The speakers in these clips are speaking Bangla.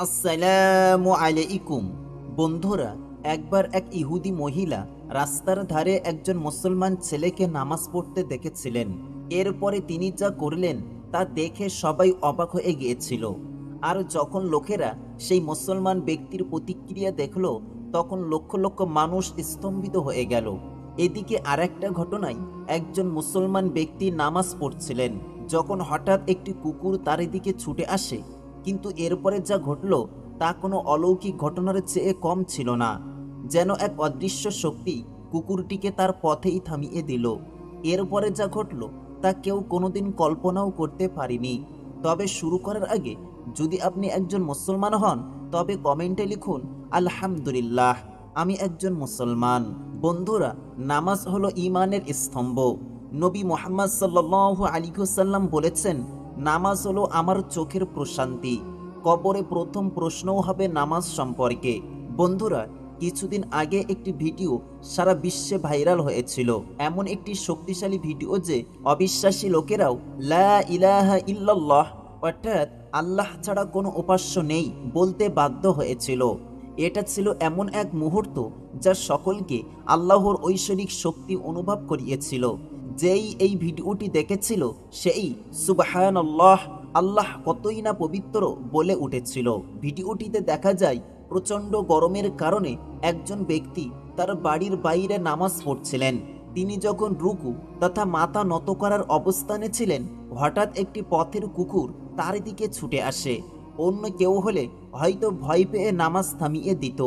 আসসালামু আলাইকুম। বন্ধুরা, একবার এক ইহুদি মহিলা রাস্তার ধারে একজন মুসলমান ছেলেকে নামাজ পড়তে দেখেছিলেন। এরপরে তিনি যা করলেন, তা দেখে সবাই অবাক হয়ে গিয়েছিল। আর যখন লোকেরা সেই মুসলমান ব্যক্তির প্রতিক্রিয়া দেখল, তখন লক্ষ লক্ষ মানুষ স্তম্ভিত হয়ে গেল। এদিকে আরেকটা ঘটনায় একজন মুসলমান ব্যক্তি নামাজ পড়ছিলেন। যখন হঠাৎ একটি কুকুর তার দিকে ছুটে আসে কিন্তু এরপরে যা ঘটল, তা কোনো অলৌকিক ঘটনার চেয়ে কম ছিল না। যেন এক অদৃশ্য শক্তি কুকুরটিকে তার পথেই থামিয়ে দিল। এরপরে যা ঘটল, তা কেউ কোনোদিন কল্পনাও করতে পারিনি। তবে শুরু করার আগে যদি আপনি একজন মুসলমান হন, তবে কমেন্টে লিখুন, আলহামদুলিল্লাহ, আমি একজন মুসলমান। বন্ধুরা, নামাজ হলো ইমানের স্তম্ভ। নবী মোহাম্মদ সাল্লু আলিকুসাল্লাম বলেছেন নামাজ হলো আমার চোখের প্রশান্তি। কবরে প্রথম প্রশ্নও হবে নামাজ সম্পর্কে। বন্ধুরা, কিছুদিন আগে একটি ভিডিও সারা বিশ্বে ভাইরাল হয়েছিল। এমন একটি শক্তিশালী ভিডিও যে অবিশ্বাসী লোকেরাও লা ইল্লাল্লাহ অর্থাৎ আল্লাহ ছাড়া কোনো উপাস্য নেই বলতে বাধ্য হয়েছিল। এটা ছিল এমন এক মুহূর্ত যা সকলকে আল্লাহর ঐশ্বরিক শক্তি অনুভব করিয়েছিল। যেই এই ভিডিওটি দেখেছিল, সেই সুবাহান আল্লাহ আল্লাহ কতই না পবিত্র বলে উঠেছিল। ভিডিওটিতে দেখা যায়, প্রচণ্ড গরমের কারণে একজন ব্যক্তি তার বাড়ির বাইরে নামাজ পড়ছিলেন। তিনি যখন রুকু তথা মাথা নত করার অবস্থানে ছিলেন, হঠাৎ একটি পথের কুকুর তার দিকে ছুটে আসে। অন্য কেউ হলে হয়তো ভয় পেয়ে নামাজ থামিয়ে দিত।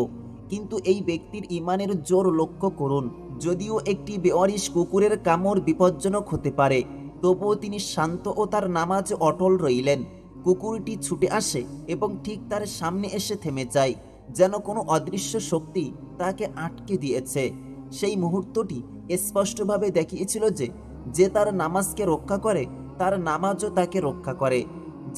কিন্তু এই ব্যক্তির ইমানের জোর লক্ষ্য করুন যদিও একটি বেওয়ারিশ কুকুরের কামড় বিপজ্জনক হতে পারে, তবুও তিনি শান্ত ও তার নামাজ অটল রইলেন। কুকুরটি ছুটে আসে এবং ঠিক তার সামনে এসে থেমে যায়, যেন কোনো অদৃশ্য শক্তি তাকে আটকে দিয়েছে। সেই মুহূর্তটি স্পষ্টভাবে দেখিয়েছিল যে যে তার নামাজকে রক্ষা করে, তার নামাজও তাকে রক্ষা করে।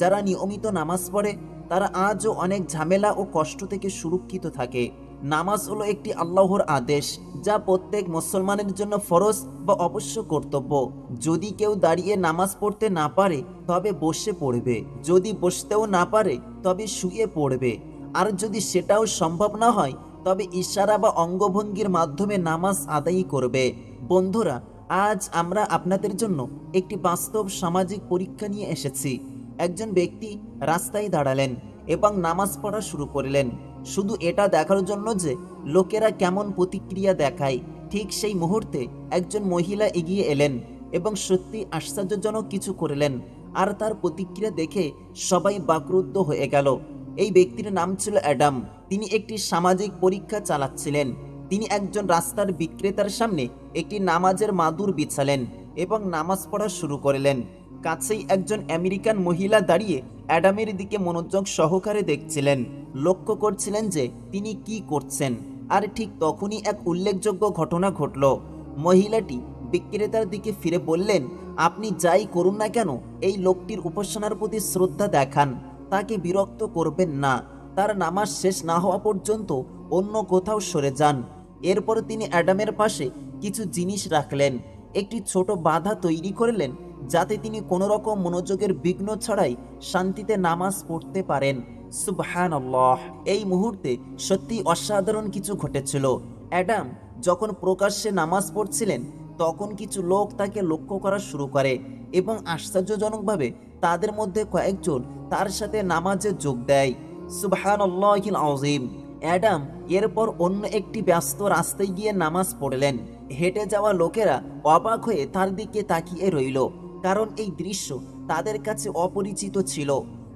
যারা নিয়মিত নামাজ পড়ে, তারা আজও অনেক ঝামেলা ও কষ্ট থেকে সুরক্ষিত থাকে। নামাজ হলো একটি আল্লাহর আদেশ যা প্রত্যেক মুসলমানের জন্য ফরজ বা অবশ্য কর্তব্য। যদি কেউ দাঁড়িয়ে নামাজ পড়তে না পারে, তবে বসে পড়বে। যদি বসতেও না পারে, তবে শুয়ে পড়বে। আর যদি সেটাও সম্ভব না হয়, তবে ইশারা বা অঙ্গভঙ্গির মাধ্যমে নামাজ আদায় করবে। বন্ধুরা, আজ আমরা আপনাদের জন্য একটি বাস্তব সামাজিক পরীক্ষা নিয়ে এসেছি। একজন ব্যক্তি রাস্তায় দাঁড়ালেন এবং নামাজ পড়া শুরু করলেন। শুধু এটা দেখার জন্য যে লোকেরা কেমন প্রতিক্রিয়া দেখায়। ঠিক সেই মুহূর্তে একজন মহিলা এগিয়ে এলেন এবং সত্যি আশ্চর্যজনক কিছু করলেন আর তার প্রতিক্রিয়া দেখে সবাই বাকরুদ্ধ হয়ে গেল। এই ব্যক্তির নাম ছিল অ্যাডাম। তিনি একটি সামাজিক পরীক্ষা চালাচ্ছিলেন। তিনি একজন রাস্তার বিক্রেতার সামনে একটি নামাজের মাদুর বিছালেন এবং নামাজ পড়া শুরু করলেন। কাছেই একজন আমেরিকান মহিলা দাঁড়িয়ে অ্যাডামের দিকে মনোযোগ সহকারে দেখছিলেন। লক্ষ্য করছিলেন যে তিনি কি করছেন। আর ঠিক তখনই এক উল্লেখযোগ্য ঘটনা ঘটল। মহিলাটি বিক্রেতার দিকে ফিরে বললেন, আপনি যাই করুন না কেন, এই লোকটির উপাসনার প্রতি শ্রদ্ধা দেখান। তাকে বিরক্ত করবেন না। তার নামাজ শেষ না হওয়া পর্যন্ত অন্য কোথাও সরে যান। এরপর তিনি অ্যাডামের পাশে কিছু জিনিস রাখলেন। একটি ছোট বাধা তৈরি করলেন যাতে তিনি কোনো রকম মনোযোগের বিঘ্ন ছাড়াই শান্তিতে নামাজ পড়তে পারেন। সুবহান এই মুহূর্তে সত্যি অসাধারণ কিছু ঘটেছিল। অ্যাডাম যখন প্রকাশ্যে নামাজ পড়ছিলেন, তখন কিছু লোক তাকে লক্ষ্য করা শুরু করে এবং আশ্চর্যজনকভাবে তাদের মধ্যে কয়েকজন তার সাথে নামাজে যোগ দেয়। সুবহান আজিম অ্যাডাম এরপর অন্য একটি ব্যস্ত রাস্তায় গিয়ে নামাজ পড়লেন। হেঁটে যাওয়া লোকেরা অবাক হয়ে তার দিকে তাকিয়ে রইল, কারণ এই দৃশ্য তাদের কাছে অপরিচিত ছিল।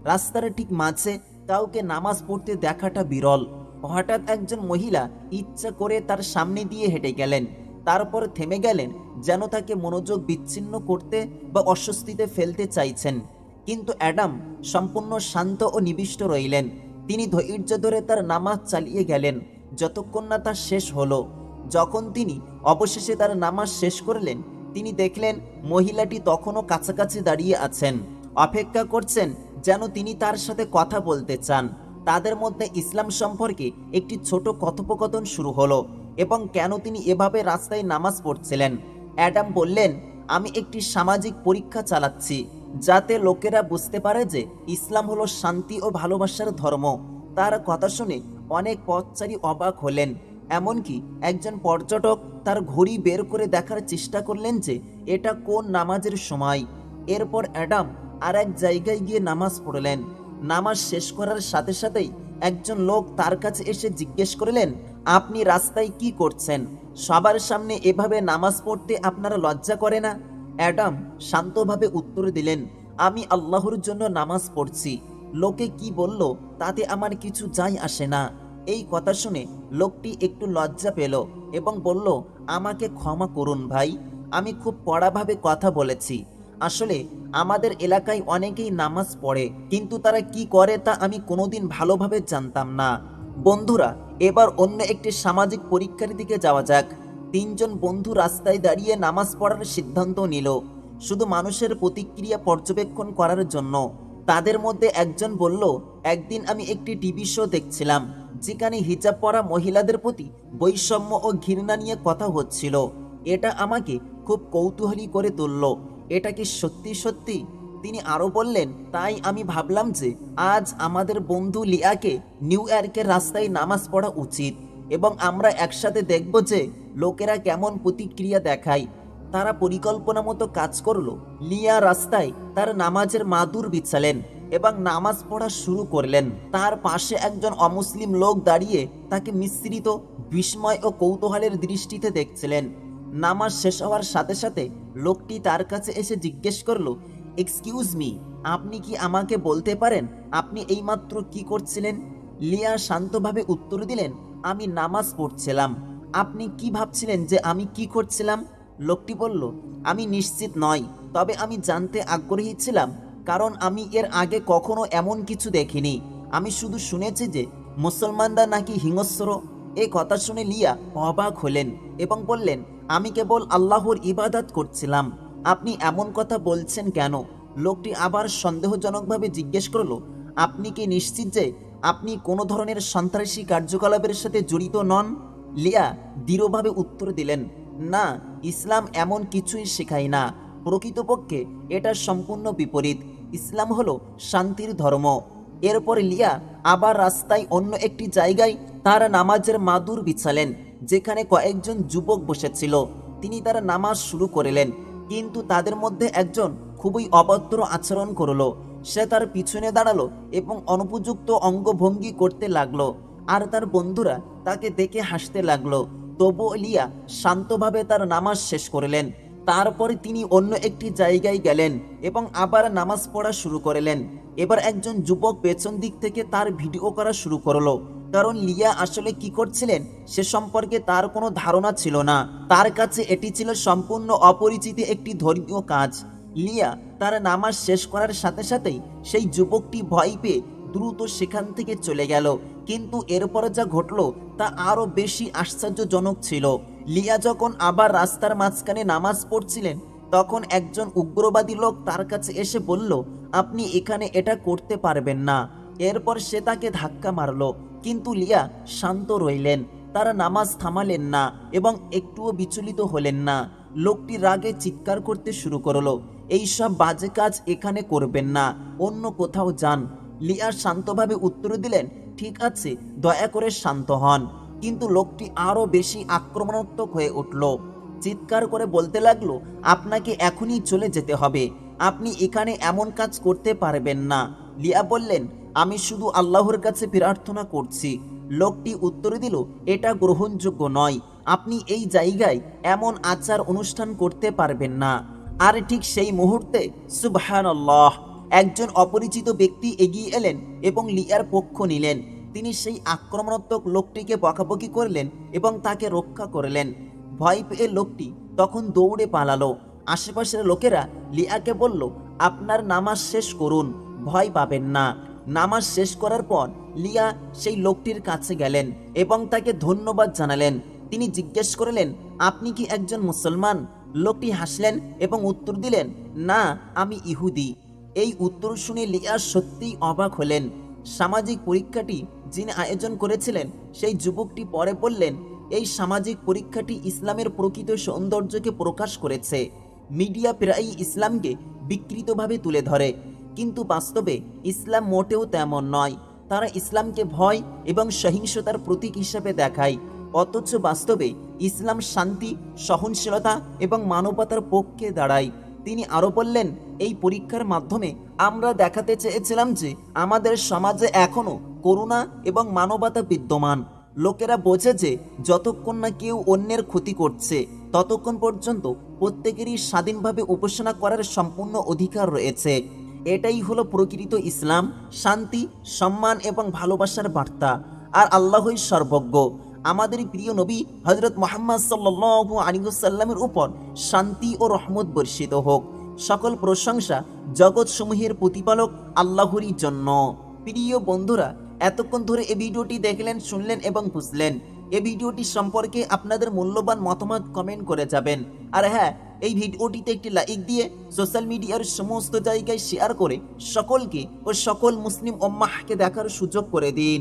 রাস্তার ঠিক মাঝে কাউকে নামাজ পড়তে দেখাটা বিরল। হঠাৎ একজন মহিলা ইচ্ছা করে তার সামনে দিয়ে হেঁটে গেলেন। তারপর থেমে গেলেন, যেন তাকে মনোযোগ বিচ্ছিন্ন করতে বা অস্বস্তিতে ফেলতে চাইছেন। কিন্তু অ্যাডাম সম্পূর্ণ শান্ত ও নিবিষ্ট রইলেন। তিনি ধৈর্য ধরে তার নামাজ চালিয়ে গেলেন। যতক্ষণ না তা শেষ হলো। যখন তিনি অবশেষে তার নামাজ শেষ করলেন, তিনি দেখলেন মহিলাটি তখনও কাছাকাছি দাঁড়িয়ে আছেন। অপেক্ষা করছেন যেন তিনি তার সাথে কথা বলতে চান। তাদের মধ্যে ইসলাম সম্পর্কে একটি ছোট কথোপকথন শুরু হলো এবং কেন তিনি এভাবে রাস্তায় নামাজ পড়ছিলেন। অ্যাডাম বললেন, আমি একটি সামাজিক পরীক্ষা চালাচ্ছি। যাতে লোকেরা বুঝতে পারে যে ইসলাম হলো শান্তি ও ভালোবাসার ধর্ম। তার কথা শুনে অনেক পথচারী অবাক হলেন। এমনকি একজন পর্যটক তার ঘড়ি বের করে দেখার চেষ্টা করলেন যে এটা কোন নামাজের সময়। এরপর অ্যাডাম আর এক জায়গায় গিয়ে নামাজ পড়লেন। নামাজ শেষ করার সাথে সাথেই একজন লোক তার কাছে এসে জিজ্ঞেস করলেন, আপনি রাস্তায় কি করছেন? সবার সামনে এভাবে নামাজ পড়তে আপনারা লজ্জা করে না? অ্যাডাম শান্তভাবে উত্তর দিলেন, আমি আল্লাহর জন্য নামাজ পড়ছি। লোকে কি বলল, তাতে আমার কিছু যাই আসে না। এই কথা শুনে লোকটি একটু লজ্জা পেল এবং বলল, আমাকে ক্ষমা করুন ভাই, আমি খুব কড়াভাবে কথা বলেছি। আসলে আমাদের এলাকায় অনেকেই নামাজ পড়ে, কিন্তু তারা কি করে তা আমি কোনোদিন ভালোভাবে জানতাম না। বন্ধুরা, এবার অন্য একটি সামাজিক পরীক্ষার দিকে যাওয়া যাক। তিনজন বন্ধু রাস্তায় দাঁড়িয়ে নামাজ পড়ার সিদ্ধান্ত নিল। শুধু মানুষের প্রতিক্রিয়া পর্যবেক্ষণ করার জন্য। তাদের মধ্যে একজন বলল, একদিন আমি একটি টিভি শো দেখছিলাম, যেখানে হিজাব পরা মহিলাদের প্রতি বৈষম্য ও ঘৃণা নিয়ে কথা হচ্ছিল। এটা আমাকে খুব কৌতূহলী করে তুলল। এটা কি সত্যি সত্যি? তিনি আরও বললেন, তাই আমি ভাবলাম যে আজ আমাদের বন্ধু লিয়াকে নিউ ইয়র্কের রাস্তায় নামাজ পড়া উচিত এবং আমরা একসাথে দেখব যে লোকেরা কেমন প্রতিক্রিয়া দেখায়? তারা পরিকল্পনা মতো কাজ করল। লিয়া রাস্তায় তার নামাজের মাদুর বিছালেন এবং নামাজ পড়া শুরু করলেন। তার পাশে একজন অমুসলিম লোক দাঁড়িয়ে তাকে মিশ্রিত বিস্ময় ও কৌতূহলের দৃষ্টিতে দেখছিলেন। নামাজ শেষ হওয়ার সাথে সাথে লোকটি তার কাছে এসে জিজ্ঞেস করল, এক্সকিউজ মি, আপনি কি আমাকে বলতে পারেন আপনি এইমাত্র কি করছিলেন? লিয়া শান্তভাবে উত্তর দিলেন, আমি নামাজ পড়ছিলাম। আপনি কি ভাবছিলেন যে আমি কি করছিলাম? লোকটি বলল, আমি নিশ্চিত নই, তবে আমি জানতে আগ্রহী ছিলাম, কারণ আমি এর আগে কখনো এমন কিছু দেখিনি। আমি শুধু শুনেছি যে মুসলমানরা নাকি হিংস্র। এই কথা শুনে লিয়া অবাক হলেন এবং বললেন, আমি কেবল আল্লাহর ইবাদত করছিলাম। আপনি এমন কথা বলছেন কেন? লোকটি আবার সন্দেহজনকভাবে জিজ্ঞেস করল, আপনি কি নিশ্চিত যে আপনি কোনো ধরনের সন্ত্রাসী কার্যকলাপের সাথে জড়িত নন? লিয়া দৃঢ়ভাবে উত্তর দিলেন, না, ইসলাম এমন কিছুই শেখায় না। প্রকৃতপক্ষে এটা সম্পূর্ণ বিপরীত। ইসলাম হলো শান্তির ধর্ম। এরপর লিয়া আবার রাস্তায় অন্য একটি জায়গায় তার নামাজের মাদুর বিছালেন, যেখানে কয়েকজন যুবক বসেছিল। তিনি তার নামাজ শুরু করলেন, কিন্তু তাদের মধ্যে একজন খুবই অভদ্র আচরণ করল। সে তার পিছনে দাঁড়াল এবং অনুপযুক্ত অঙ্গভঙ্গি করতে লাগল। আর তার বন্ধুরা তাকে দেখে হাসতে লাগল। তবু লিয়া শান্তভাবে তার নামাজ শেষ করলেন। তারপরে তিনি অন্য একটি জায়গায় গেলেন এবং আবার নামাজ পড়া শুরু করলেন। এবার একজন যুবক পেছন দিক থেকে তার ভিডিও করা শুরু করল। কারণ লিয়া আসলে কি করছিলেন সে সম্পর্কে তার কোনো ধারণা ছিল না। তার কাছে এটি ছিল সম্পূর্ণ অপরিচিত একটি ধর্মীয় কাজ। লিয়া তার নামাজ শেষ করার সাথে সাথেই সেই যুবকটি ভয় পেয়ে দ্রুত সেখান থেকে চলে গেল। কিন্তু এরপরে যা ঘটলো তা আরও বেশি আশ্চর্যজনক ছিল। লিয়া যখন আবার রাস্তার মাঝখানে নামাজ পড়ছিলেন, তখন একজন উগ্রবাদী লোক তার কাছে এসে বলল, আপনি এখানে এটা করতে পারবেন না। এরপর সে তাকে ধাক্কা মারল। কিন্তু লিয়া শান্ত রইলেন। তারা নামাজ থামালেন না এবং একটুও বিচলিত হলেন না। লোকটি রাগে চিৎকার করতে শুরু করল এইসব বাজে কাজ এখানে করবেন না, অন্য কোথাও যান। লিয়া শান্তভাবে উত্তর দিলেন ঠিক আছে, দয়া করে শান্ত হন। কিন্তু লোকটি আরও বেশি আক্রমণাত্মক হয়ে উঠল। চিৎকার করে বলতে লাগল, আপনাকে এখনই চলে যেতে হবে। আপনি এখানে এমন কাজ করতে পারবেন না। লিয়া বললেন, আমি শুধু আল্লাহর কাছে প্রার্থনা করছি। লোকটি উত্তর দিল, এটা গ্রহণযোগ্য নয়। আপনি এই জায়গায় এমন আচার অনুষ্ঠান করতে পারবেন না। আর ঠিক সেই মুহূর্তে সুবহান একজন অপরিচিত ব্যক্তি এগিয়ে এলেন এবং লিয়ার পক্ষ নিলেন। তিনি সেই আক্রমণাত্মক লোকটিকে বকাবকি করলেন এবং তাকে রক্ষা করলেন। ভয় পেয়ে লোকটি তখন দৌড়ে পালালো। আশেপাশের লোকেরা লিয়াকে বলল, আপনার নামাজ শেষ করুন, ভয় পাবেন না। নামাজ শেষ করার পর লিয়া সেই লোকটির কাছে গেলেন এবং তাকে ধন্যবাদ জানালেন। তিনি জিজ্ঞেস করলেন, আপনি কি একজন মুসলমান? লোকটি হাসলেন এবং উত্তর দিলেন, না, আমি ইহুদি। এই উত্তর শুনে লিয়া সত্যিই অবাক হলেন। সামাজিক পরীক্ষাটি যিনি আয়োজন করেছিলেন, সেই যুবকটি পরে বললেন, এই সামাজিক পরীক্ষাটি ইসলামের প্রকৃত সৌন্দর্যকে প্রকাশ করেছে। মিডিয়া প্রায়ই ইসলামকে বিকৃতভাবে তুলে ধরে। কিন্তু বাস্তবে ইসলাম মোটেও তেমন নয়। তারা ইসলামকে ভয় এবং সহিংসতার প্রতীক হিসেবে দেখায়। অথচ বাস্তবে ইসলাম শান্তি, সহনশীলতা এবং মানবতার পক্ষে দাঁড়ায়। তিনি আরও বললেন, এই পরীক্ষার মাধ্যমে আমরা দেখাতে চেয়েছিলাম যে আমাদের সমাজে এখনও করুণা এবং মানবতা বিদ্যমান। লোকেরা বোঝে যে যতক্ষণ না কেউ অন্যের ক্ষতি করছে, ততক্ষণ পর্যন্ত প্রত্যেকেরই স্বাধীনভাবে উপাসনা করার সম্পূর্ণ অধিকার রয়েছে। এটাই হলো প্রকৃত ইসলাম, শান্তি, সম্মান এবং ভালোবাসার বার্তা। আর আল্লাহই সর্বজ্ঞ। আমাদের প্রিয় নবী হজরত মোহাম্মদ সাল্লু আলিগুসাল্লামের উপর শান্তি ও রহমত বর্ষিত হোক। সকল প্রশংসা জগৎসমূহের প্রতিপালক আল্লাহরই জন্য। প্রিয় বন্ধুরা, এতক্ষণ ধরে এই ভিডিওটি দেখলেন, শুনলেন এবং বুঝলেন। এ ভিডিওটি সম্পর্কে আপনাদের মূল্যবান মতামত কমেন্ট করে যাবেন। আর হ্যাঁ এই ভিডিওটিতে একটি লাইক দিয়ে সোশ্যাল মিডিয়ার সমস্ত জায়গায় শেয়ার করে সকলকে ও সকল মুসলিম ওম্মাহকে দেখার সুযোগ করে দিন।